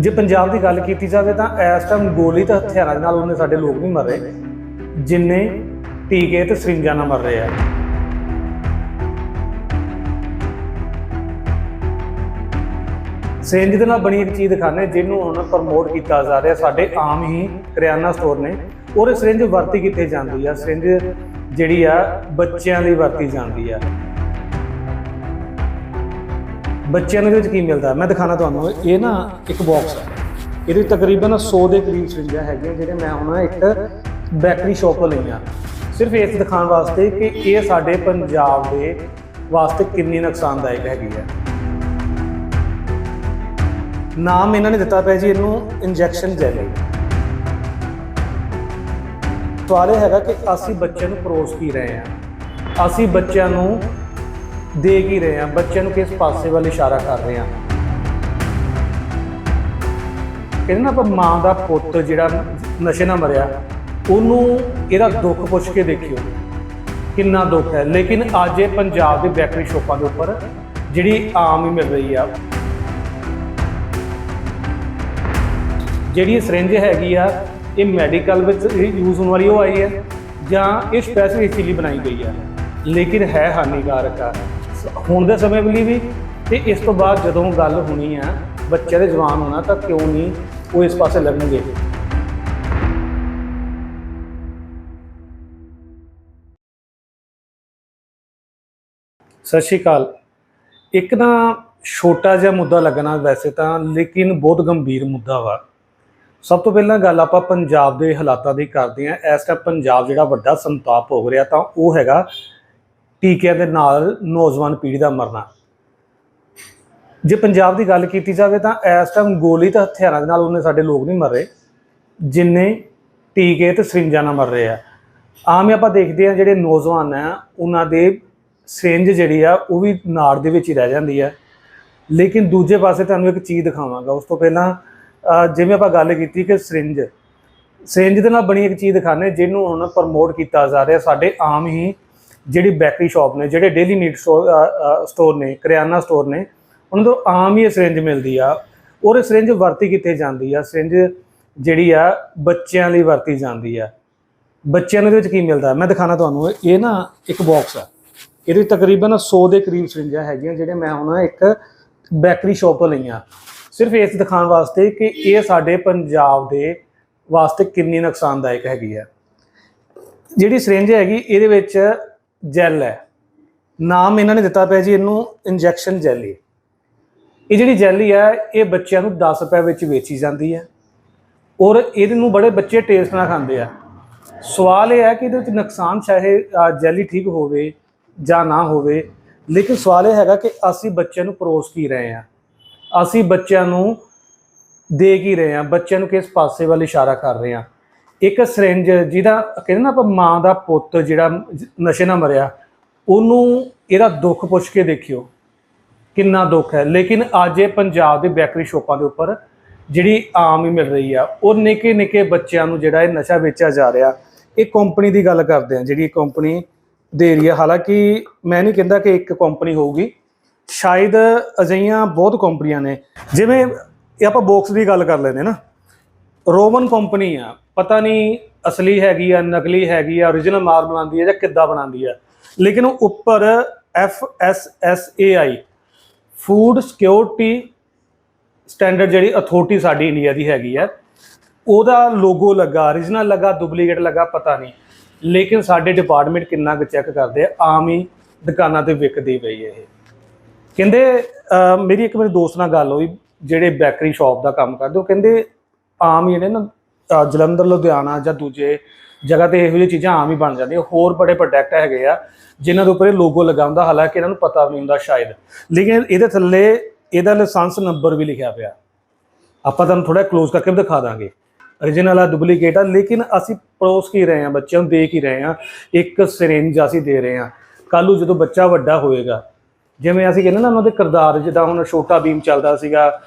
ਜੇ ਪੰਜਾਬ ਦੀ ਗੱਲ ਕੀਤੀ ਜਾਵੇ ਤਾਂ ਇਸ ਟਾਈਮ ਗੋਲੀ ਤੇ ਹਥਿਆਰਾਂ ਦੇ ਨਾਲ ਉਹਨੇ ਸਾਡੇ ਲੋਕ ਨਹੀਂ ਮਰ ਰਹੇ, ਜਿੰਨੇ ਟੀਕੇ ਤੇ ਸਰਿੰਜਾਂ ਨਾਲ ਮਰ ਰਹੇ ਆ। ਸਰਿੰਜ ਦੇ ਨਾਲ ਬਣੀ ਇੱਕ ਚੀਜ਼ ਦਿਖਾਣੇ ਜਿਹਨੂੰ ਹੁਣ ਪ੍ਰਮੋਟ ਕੀਤਾ ਜਾ ਰਿਹਾ ਸਾਡੇ ਆਮ ਹੀ ਕਰਿਆਨਾ ਸਟੋਰ ਨੇ। ਔਰ ਸਰਿੰਜ ਵਰਤੀ ਕਿੱਥੇ ਜਾਂਦੀ ਆ? ਸਰਿੰਜ ਜਿਹੜੀ ਆ ਬੱਚਿਆਂ ਲਈ ਵਰਤੀ ਜਾਂਦੀ ਆ। ਬੱਚਿਆਂ ਨੂੰ ਇਹਦੇ ਵਿੱਚ ਕੀ ਮਿਲਦਾ? ਮੈਂ ਦਿਖਾਣਾ ਤੁਹਾਨੂੰ। ਇਹ ਨਾ ਇੱਕ ਬਾਕਸ ਹੈ। ਇਹਦੇ ਵਿੱਚ ਤਕਰੀਬਨ 100 ਦੇ ਕਰੀਬ ਸਰਿੰਜਾਂ ਹੈਗੀਆਂ, ਜਿਹੜੇ ਮੈਂ ਹੁਣ ਇੱਕ ਬੈਕਰੀ ਸ਼ਾਪ ਤੋਂ ਲਈਆਂ। ਸਿਰਫ ਇਸ ਦਿਖਾਉਣ ਵਾਸਤੇ ਕਿ ਇਹ ਸਾਡੇ ਪੰਜਾਬ ਦੇ ਵਾਸਤੇ ਕਿੰਨੀ ਨੁਕਸਾਨਦਾਇਕ ਹੈਗੀ ਹੈ। ਨਾਮ ਇਹਨਾਂ ਨੇ ਦਿੱਤਾ ਪਿਆ ਜੀ, ਇਹਨੂੰ ਇੰਜੈਕਸ਼ਨ ਜੈਲੀ ਸਵਾਲ ਇਹ ਹੈਗਾ ਕਿ ਅਸੀਂ ਬੱਚਿਆਂ ਨੂੰ ਪਰੋਸ ਕੀ ਰਹੇ ਹਾਂ? ਅਸੀਂ ਬੱਚਿਆਂ ਨੂੰ ਦੇ ਕੀ ਰਹੇ ਹਾਂ, ਬੱਚਿਆਂ ਨੂੰ ਕਿਸ ਪਾਸੇ ਵੱਲ ਇਸ਼ਾਰਾ ਕਰ ਰਹੇ ਹਾਂ। ਕਹਿੰਦੇ ਨਾ ਆਪਾਂ ਮਾਂ ਦਾ ਪੁੱਤ ਜਿਹੜਾ ਨਸ਼ੇ ਨਾਲ ਮਰਿਆ, ਉਹਨੂੰ ਇਹਦਾ ਦੁੱਖ ਪੁੱਛ ਕੇ ਦੇਖਿਓ। ਕਿੰਨਾ ਦੁੱਖ ਹੈ। ਲੇਕਿਨ ਅੱਜ ਇਹ ਪੰਜਾਬ ਦੇ ਬੈਕਰੀ ਸ਼ੋਪਾਂ ਦੇ ਉੱਪਰ ਜਿਹੜੀ ਆਮ ਹੀ ਮਿਲ ਰਹੀ ਆ। ਜਿਹੜੀ ਇਹ ਸਿਰਿੰਜ ਹੈਗੀ ਆ, ਇਹ ਮੈਡੀਕਲ ਵਿੱਚ ਯੂਜ਼ ਹੋਣ ਵਾਲੀ ਉਹ ਆਈ ਹੈ ਜਾਂ ਇਹ ਸਪੈਸ਼ਲ ਇਸ ਲਈ ਬਣਾਈ ਗਈ ਆ। ਲੇਕਿਨ ਹੈ ਹਾਨੀਕਾਰਕ ਆ। ਹੁਣ ਦੇ ਸਮੇਂ ਲਈ ਵੀ ਤੇ ਇਸ ਤੋਂ ਬਾਅਦ ਜਦੋਂ ਗੱਲ ਹੋਣੀ ਆ ਬੱਚਿਆਂ ਦੇ ਜਵਾਨ ਹੋਣਾ, ਤਾਂ ਕਿਉਂ ਨਹੀਂ ਉਹ ਇਸ ਪਾਸੇ ਲੱਗਣਗੇ ਸਤਿ ਸ਼੍ਰੀ ਅਕਾਲ। ਇੱਕ ਨਾ ਛੋਟਾ ਜਿਹਾ ਮੁੱਦਾ ਲੱਗਣਾ ਵੈਸੇ ਤਾਂ, ਲੇਕਿਨ ਬਹੁਤ ਗੰਭੀਰ ਮੁੱਦਾ ਵਾ। ਸਭ ਤੋਂ ਪਹਿਲਾਂ ਗੱਲ ਆਪਾਂ ਪੰਜਾਬ ਦੇ ਹਾਲਾਤਾਂ ਦੀ ਕਰਦੇ ਹਾਂ। ਇਸ ਟਾਈਮ ਪੰਜਾਬ ਜਿਹੜਾ ਵੱਡਾ ਸੰਤਾਪ ਹੋ ਰਿਹਾ ਤਾਂ ਉਹ ਹੈਗਾ ਟੀਕਿਆਂ ਦੇ ਨਾਲ ਨੌਜਵਾਨ ਪੀੜ੍ਹੀ ਦਾ ਮਰਨਾ। ਜੇ ਪੰਜਾਬ ਦੀ ਗੱਲ ਕੀਤੀ ਜਾਵੇ ਤਾਂ ਇਸ ਟਾਈਮ ਗੋਲੀ ਤੇ ਹਥਿਆਰਾਂ ਦੇ ਨਾਲ ਉਹਨੇ ਸਾਡੇ ਲੋਕ ਨਹੀਂ ਮਰ ਰਹੇ, ਜਿੰਨੇ ਟੀਕੇ ਤੇ ਸਰਿੰਜਾਂ ਨਾਲ ਮਰ ਰਹੇ ਆ। ਆਮ ਹੀ ਆਪਾਂ ਦੇਖਦੇ ਆ ਜਿਹੜੇ ਨੌਜਵਾਨ ਆ, ਉਹਨਾਂ ਦੇ ਸਰਿੰਜ ਜਿਹੜੀ ਆ, ਉਹ ਵੀ ਨਾੜ ਦੇ ਵਿੱਚ ਹੀ ਰਹਿ ਜਾਂਦੀ ਆ। ਲੇਕਿਨ ਦੂਜੇ ਪਾਸੇ ਤੁਹਾਨੂੰ ਇੱਕ ਚੀਜ਼ ਦਿਖਾਵਾਂਗਾ, ਉਸ ਤੋਂ ਪਹਿਲਾਂ ਜਿਵੇਂ ਆਪਾਂ ਗੱਲ ਕੀਤੀ ਕਿ ਸਰਿੰਜ ਸਰਿੰਜ ਦੇ ਨਾਲ ਬਣੀ ਇੱਕ ਚੀਜ਼ ਦਿਖਾਣੇ ਜਿਹਨੂੰ ਹੁਣ ਪ੍ਰਮੋਟ ਕੀਤਾ ਜਾ ਰਿਹਾ ਸਾਡੇ ਆਮ ਹੀ ਜਿਹੜੀ ਬੈਕਰੀ ਸ਼ਾਪ ਨੇ, ਜਿਹੜੇ ਡੇਲੀ ਨੀਡ ਸਟੋਰ ਨੇ, ਕਰਿਆਨਾ ਸਟੋਰ ਨੇ, ਉਹਨਾਂ ਤੋਂ ਆਮ ਹੀ ਇਹ ਸਰਿੰਜ ਮਿਲਦੀ ਆ। ਔਰ ਇਹ ਸਰਿੰਜ ਵਰਤੀ ਕਿੱਥੇ ਜਾਂਦੀ ਆ? ਸਰਿੰਜ ਜਿਹੜੀ ਆ, ਬੱਚਿਆਂ ਲਈ ਵਰਤੀ ਜਾਂਦੀ ਆ। ਬੱਚਿਆਂ ਨੂੰ ਇਹਦੇ ਵਿੱਚ ਕੀ ਮਿਲਦਾ? ਮੈਂ ਦਿਖਾਣਾ ਤੁਹਾਨੂੰ, ਇਹ ਨਾ ਇੱਕ ਬਾਕਸ ਆ। ਇਹਦੇ ਵਿੱਚ ਤਕਰੀਬਨ 100 ਦੇ ਕਰੀਬ ਸਰਿੰਜਾਂ ਹੈਗੀਆਂ, ਜਿਹੜੇ ਮੈਂ ਹੁਣ ਇੱਕ ਬੈਕਰੀ ਸ਼ਾਪ ਤੋਂ ਲਈਆਂ। ਸਿਰਫ ਇਸ ਦਿਖਾਉਣ ਵਾਸਤੇ ਕਿ ਇਹ ਸਾਡੇ ਪੰਜਾਬ ਦੇ ਵਾਸਤੇ ਕਿੰਨੀ ਨੁਕਸਾਨਦਾਇਕ ਹੈਗੀ ਆ। ਜਿਹੜੀ ਸਿਰਿੰਜ ਹੈਗੀ, ਇਹਦੇ ਵਿੱਚ ਜੈਲ ਹੈ। ਨਾਮ ਇਹਨਾਂ ਨੇ ਦਿੱਤਾ ਪਿਆ ਜੀ, ਇਹਨੂੰ ਇੰਜੈਕਸ਼ਨ ਜੈਲੀ ਇਹ ਜਿਹੜੀ ਜੈਲੀ ਹੈ, ਇਹ ਬੱਚਿਆਂ ਨੂੰ 10 ਰੁਪਏ ਵਿੱਚ ਵੇਚੀ ਜਾਂਦੀ ਹੈ। ਔਰ ਇਹਦੇ ਨੂੰ ਬੜੇ ਬੱਚੇ ਟੇਸਟ ਨਾਲ ਖਾਂਦੇ ਆ। ਸਵਾਲ ਇਹ ਹੈ ਕਿ ਇਹਦੇ ਵਿੱਚ ਨੁਕਸਾਨ ਚਾਹੇ ਜੈਲੀ ਠੀਕ ਹੋਵੇ ਜਾਂ ਨਾ ਹੋਵੇ, ਲੇਕਿਨ ਸਵਾਲ ਇਹ ਹੈਗਾ ਕਿ ਅਸੀਂ ਬੱਚਿਆਂ ਨੂੰ ਪਰੋਸ ਕੀ ਰਹੇ ਹਾਂ? ਅਸੀਂ ਬੱਚਿਆਂ ਨੂੰ ਦੇ ਕੀ ਰਹੇ ਹਾਂ? ਬੱਚਿਆਂ ਨੂੰ ਕਿਸ ਪਾਸੇ ਵੱਲ ਇਸ਼ਾਰਾ ਕਰ ਰਹੇ ਹਾਂ? ਇੱਕ ਸਿਰਿੰਜ ਜਿਹਦਾ ਕਹਿੰਦੇ ਨਾ ਆਪਾਂ ਮਾਂ ਦਾ ਪੁੱਤ ਜਿਹੜਾ ਨਸ਼ੇ ਨਾਲ ਮਰਿਆ, ਉਹਨੂੰ ਇਹਦਾ ਦੁੱਖ ਪੁੱਛ ਕੇ ਦੇਖਿਓ। ਕਿੰਨਾ ਦੁੱਖ ਹੈ। ਲੇਕਿਨ ਅੱਜ ਇਹ ਪੰਜਾਬ ਦੇ ਬੈਕਰੀ ਸ਼ੋਪਾਂ ਦੇ ਉੱਪਰ ਜਿਹੜੀ ਆਮ ਹੀ ਮਿਲ ਰਹੀ ਆ, ਉਹ ਨਿੱਕੇ ਨਿੱਕੇ ਬੱਚਿਆਂ ਨੂੰ ਜਿਹੜਾ ਇਹ ਨਸ਼ਾ ਵੇਚਿਆ ਜਾ ਰਿਹਾ, ਇਹ ਕੰਪਨੀ ਦੀ ਗੱਲ ਕਰਦੇ ਆ, ਜਿਹੜੀ ਇਹ ਕੰਪਨੀ ਦੇ ਰਹੀ ਆ ਹਾਲਾਂਕਿ ਮੈਂ ਨਹੀਂ ਕਹਿੰਦਾ ਕਿ ਇੱਕ ਕੰਪਨੀ ਹੋਊਗੀ, ਸ਼ਾਇਦ ਅਜਿਹੀਆਂ ਬਹੁਤ ਕੰਪਨੀਆਂ ਨੇ। ਜਿਵੇਂ ਇਹ ਆਪਾਂ ਬਾਕਸ ਦੀ ਗੱਲ ਕਰ ਲੈਂਦੇ ਨਾ ਰੋਮਨ ਕੰਪਨੀ ਆ। ਪਤਾ ਨਹੀਂ ਅਸਲੀ ਹੈਗੀ ਆ, ਨਕਲੀ ਹੈਗੀ ਆ origignal ਮਾਰ ਬਣਾਉਂਦੀ ਹੈ ਜਾਂ ਕਿੱਦਾਂ ਬਣਾਉਂਦੀ ਆ। ਲੇਕਿਨ ਉਹ ਉੱਪਰ F S S A I food security standard ਜਿਹੜੀ ਅਥਾਰਟੀ ਸਾਡੀ ਇੰਡੀਆ ਦੀ ਹੈਗੀ ਆ, ਉਹਦਾ ਲੋਗੋ ਲੱਗਾ origignal ਲੱਗਾ ਡੁਪਲੀਕੇਟ ਲੱਗਾ, ਪਤਾ ਨਹੀਂ ਲੇਕਿਨ ਸਾਡੇ ਡਿਪਾਰਟਮੈਂਟ ਕਿੰਨਾ ਕੁ ਚੈੱਕ ਕਰਦੇ ਆ, ਆਮ ਹੀ ਦੁਕਾਨਾਂ ਤੇ ਵਿਕਦੀ ਪਈ ਇਹ। ਕਹਿੰਦੇ ਮੇਰੀ ਇੱਕ ਮੇਰੇ ਦੋਸਤ ਨਾਲ ਗੱਲ ਹੋਈ, ਜਿਹੜੇ ਬੈਕਰੀ ਸ਼ਾਪ ਦਾ ਕੰਮ ਕਰਦੇ, ਉਹ ਕਹਿੰਦੇ ਆਮ ਹੀ ਜਿਹੜੇ ਨਾ ਅਹ ਜਲੰਧਰ, ਲੁਧਿਆਣਾ ਜਾਂ ਦੂਜੇ ਜਗ੍ਹਾ ਤੇ ਇਹੋ ਜਿਹੀ ਚੀਜ਼ਾਂ ਆਮ ਹੀ ਬਣ ਜਾਂਦੀਆਂ। ਹੋਰ ਬੜੇ ਪ੍ਰੋਡਕਟ ਹੈਗੇ ਆ, ਜਿਨ੍ਹਾਂ ਦੇ ਉੱਪਰ ਇਹ ਲੋਗੋ ਲੱਗਾ ਹੁੰਦਾ, ਹਾਲਾਂਕਿ ਇਹਨਾਂ ਨੂੰ ਪਤਾ ਵੀ ਨਹੀਂ ਹੁੰਦਾ ਸ਼ਾਇਦ। ਲੇਕਿਨ ਇਹਦੇ ਥੱਲੇ ਇਹਦਾ ਲਾਇਸੈਂਸ ਨੰਬਰ ਵੀ ਲਿਖਿਆ ਪਿਆ। ਆਪਾਂ ਤੁਹਾਨੂੰ ਥੋੜਾ ਕਲੋਜ਼ ਕਰਕੇ ਵੀ ਦਿਖਾ ਦਾਂਗੇ। Origignal ਆ ਡੁਪਲੀਕੇਟ ਆ, ਲੇਕਿਨ ਅਸੀਂ ਪਰੋਸ ਕੀ ਰਹੇ ਹਾਂ ਬੱਚਿਆਂ ਨੂੰ ਦੇ ਕੀ ਰਹੇ ਹਾਂ ਇੱਕ ਸਿਰਿੰਜ ਅਸੀਂ ਦੇ ਰਹੇ ਹਾਂ ਕੱਲ੍ਹ ਨੂੰ ਜਦੋਂ ਬੱਚਾ ਵੱਡਾ ਹੋਏਗਾ ਜਿਵੇਂ ਅਸੀਂ ਕਹਿੰਦੇ ਨਾ ਉਹਨਾਂ ਦੇ ਕਿਰਦਾਰ, ਜਿੱਦਾਂ ਹੁਣ ਛੋਟਾ ਭੀਮ ਚੱਲਦਾ ਸੀਗਾ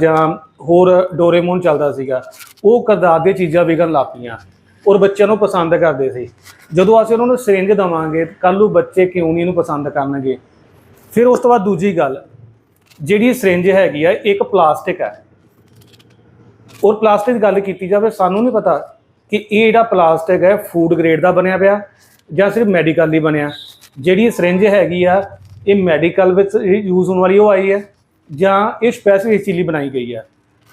ਜਾਂ ਹੋਰ ਡੋਰੇਮੋਨ ਚੱਲਦਾ ਸੀਗਾ, ਉਹ ਕਿਰਦਾਰ ਦੀਆਂ ਚੀਜ਼ਾਂ ਵਿਕਣ ਲੱਗ ਪਈਆਂ। ਔਰ ਬੱਚਿਆਂ ਨੂੰ ਪਸੰਦ ਕਰਦੇ ਸੀ। ਜਦੋਂ ਅਸੀਂ ਉਹਨਾਂ ਨੂੰ ਸਿਰਿੰਜ ਦਵਾਂਗੇ, ਕੱਲ੍ਹ ਨੂੰ ਬੱਚੇ ਕਿਉਂ ਨਹੀਂ ਇਹਨੂੰ ਪਸੰਦ ਕਰਨਗੇ? ਫਿਰ ਉਸ ਤੋਂ ਬਾਅਦ ਦੂਜੀ ਗੱਲ, ਜਿਹੜੀ ਸਿਰਿੰਜ ਹੈਗੀ ਆ ਇੱਕ ਪਲਾਸਟਿਕ ਹੈ ਔਰ ਪਲਾਸਟਿਕ ਦੀ ਗੱਲ ਕੀਤੀ ਜਾਵੇ, ਸਾਨੂੰ ਨਹੀਂ ਪਤਾ ਕਿ ਇਹ ਜਿਹੜਾ ਪਲਾਸਟਿਕ ਹੈ, ਫੂਡ ਗ੍ਰੇਡ ਦਾ ਬਣਿਆ ਪਿਆ ਜਾਂ ਸਿਰਫ ਮੈਡੀਕਲ ਲਈ ਬਣਿਆ। ਜਿਹੜੀ ਸਿਰਿੰਜ ਹੈਗੀ ਆ ਇਹ ਮੈਡੀਕਲ ਵਿੱਚ ਯੂਜ਼ ਹੋਣ ਵਾਲੀ ਉਹ ਆਈ ਹੈ ਜਾਂ ਇਹ ਸਪੈਸ਼ਲ ਇਸ ਚੀਜ਼ ਲਈ ਬਣਾਈ ਗਈ ਹੈ।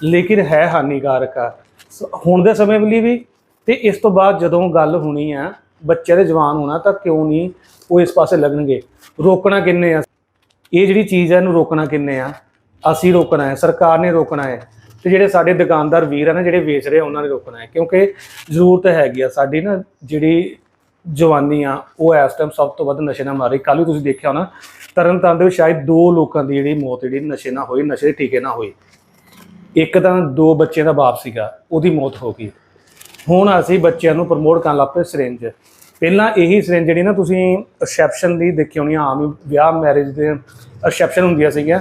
ਲੇਕਿਨ ਹੈ ਹਾਨੀਕਾਰਕ ਆ। ਸ- ਹੁਣ ਦੇ ਸਮੇਂ ਲਈ ਵੀ ਤੇ ਇਸ ਤੋਂ ਬਾਅਦ ਜਦੋਂ ਗੱਲ ਹੋਣੀ ਆ ਬੱਚੇ ਦੇ ਜਵਾਨ ਹੋਣਾ ਤਾਂ ਕਿਉਂ ਨਹੀਂ ਉਹ ਇਸ ਪਾਸੇ ਲੱਗਣਗੇ? ਰੋਕਣਾ ਕਿੰਨੇ ਆ? ਇਹ ਜਿਹੜੀ ਚੀਜ਼ ਹੈ ਇਹਨੂੰ ਰੋਕਣਾ ਕਿੰਨੇ ਆ? ਅਸੀਂ ਰੋਕਣਾ ਹੈ ਸਰਕਾਰ ਨੇ ਰੋਕਣਾ ਹੈ ਤੇ ਜਿਹੜੇ ਸਾਡੇ ਦੁਕਾਨਦਾਰ ਵੀਰ ਆ ਨਾ ਜਿਹੜੇ ਵੇਚ ਰਹੇ ਆ, ਉਹਨਾਂ ਨੇ ਰੋਕਣਾ ਹੈ। ਕਿਉਂਕਿ ਜ਼ਰੂਰਤ ਹੈਗੀ ਆ ਸਾਡੀ ਨਾ ਜਿਹੜੀ ਜਵਾਨੀ ਆ ਉਹ ਇਸ ਟਾਈਮ ਸਭ ਤੋਂ ਵੱਧ ਨਸ਼ੇ ਨਾਲ ਮਾਰੀ ਕੱਲ ਵੀ ਤੁਸੀਂ ਦੇਖਿਆ ਹੋਣਾ ਤਰਨ ਤਾਰਨ ਦੇ ਵਿੱਚ ਸ਼ਾਇਦ ਦੋ ਲੋਕਾਂ ਦੀ ਜਿਹੜੀ ਮੌਤ ਜਿਹੜੀ ਨਸ਼ੇ ਨਾਲ ਹੋਈ ਨਸ਼ੇ ਦੇ ਟੀਕੇ ਨਾਲ ਹੋਈ। ਇੱਕ ਤਾਂ ਦੋ ਬੱਚਿਆਂ ਦਾ ਬਾਪ ਸੀਗਾ ਉਹਦੀ ਮੌਤ ਹੋ ਗਈ। ਹੁਣ ਅਸੀਂ ਬੱਚਿਆਂ ਨੂੰ ਪ੍ਰਮੋਟ ਕਰਨ ਲੱਗ ਪਏ ਸਿਰਿੰਜ ਪਹਿਲਾਂ ਇਹੀ ਸਿਰਿੰਜ ਜਿਹੜੀ ਨਾ ਤੁਸੀਂ ਰਿਸੈਪਸ਼ਨ ਦੀ ਦੇਖੀ ਹੋਣੀ ਆ, ਆਮ ਹੀ ਵਿਆਹ ਮੈਰਿਜ ਦੇ ਰਿਸੈਪਸ਼ਨ ਹੁੰਦੀਆਂ ਸੀਗੀਆਂ।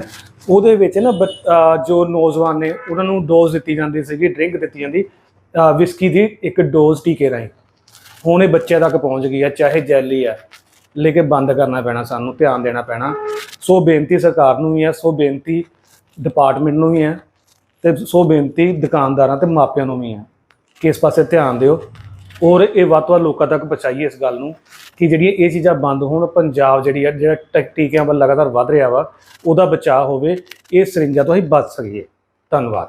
ਉਹਦੇ ਵਿੱਚ ਨਾ ਬੱਚ- ਜੋ ਨੌਜਵਾਨ ਨੇ ਉਹਨਾਂ ਨੂੰ ਡੋਜ਼ ਦਿੱਤੀ ਜਾਂਦੀ ਸੀਗੀ ਡਰਿੰਕ ਦਿੱਤੀ ਜਾਂਦੀ ਵਿਸਕੀ ਦੀ ਇੱਕ ਡੋਜ਼ ਟੀਕੇ ਰਾਹੀਂ। ਹੁਣ ਇਹ ਬੱਚਿਆਂ ਤੱਕ ਪਹੁੰਚ ਗਈ ਹੈ ਚਾਹੇ ਜੈਲੀ ਹੈ ਲੇਕਿਨ ਬੰਦ ਕਰਨਾ ਪੈਣਾ, ਸਾਨੂੰ ਧਿਆਨ ਦੇਣਾ ਪੈਣਾ। ਸੋ ਬੇਨਤੀ ਸਰਕਾਰ ਨੂੰ ਵੀ ਹੈ ਸੋ ਬੇਨਤੀ ਡਿਪਾਰਟਮੈਂਟ ਨੂੰ ਵੀ ਹੈ ਤੇ ਸੋ ਬੇਨਤੀ ਦੁਕਾਨਦਾਰਾਂ ਤੇ ਮਾਪਿਆਂ ਨੂੰ ਵੀ ਹੈ ਕਿ ਇਸ ਪਾਸੇ ਧਿਆਨ ਦਿਓ। ਔਰ ਇਹ ਵੱਧ ਤੋਂ ਵੱਧ ਲੋਕਾਂ ਤੱਕ ਪਹੁੰਚਾਈਏ ਇਸ ਗੱਲ ਨੂੰ, ਕਿ ਜਿਹੜੀਆਂ ਇਹ ਚੀਜ਼ਾਂ ਬੰਦ ਹੋਣ, ਪੰਜਾਬ ਜਿਹੜੀ ਆ, ਜਿਹੜਾ ਟ- ਟੀਕਿਆਂ ਵੱਲ ਲਗਾਤਾਰ ਵੱਧ ਰਿਹਾ ਵਾ, ਉਹਦਾ ਬਚਾਅ ਹੋਵੇ, ਇਹ ਸਰਿੰਜਾਂ ਤੋਂ ਹੀ ਬਚ ਸਕੀਏ। ਧੰਨਵਾਦ।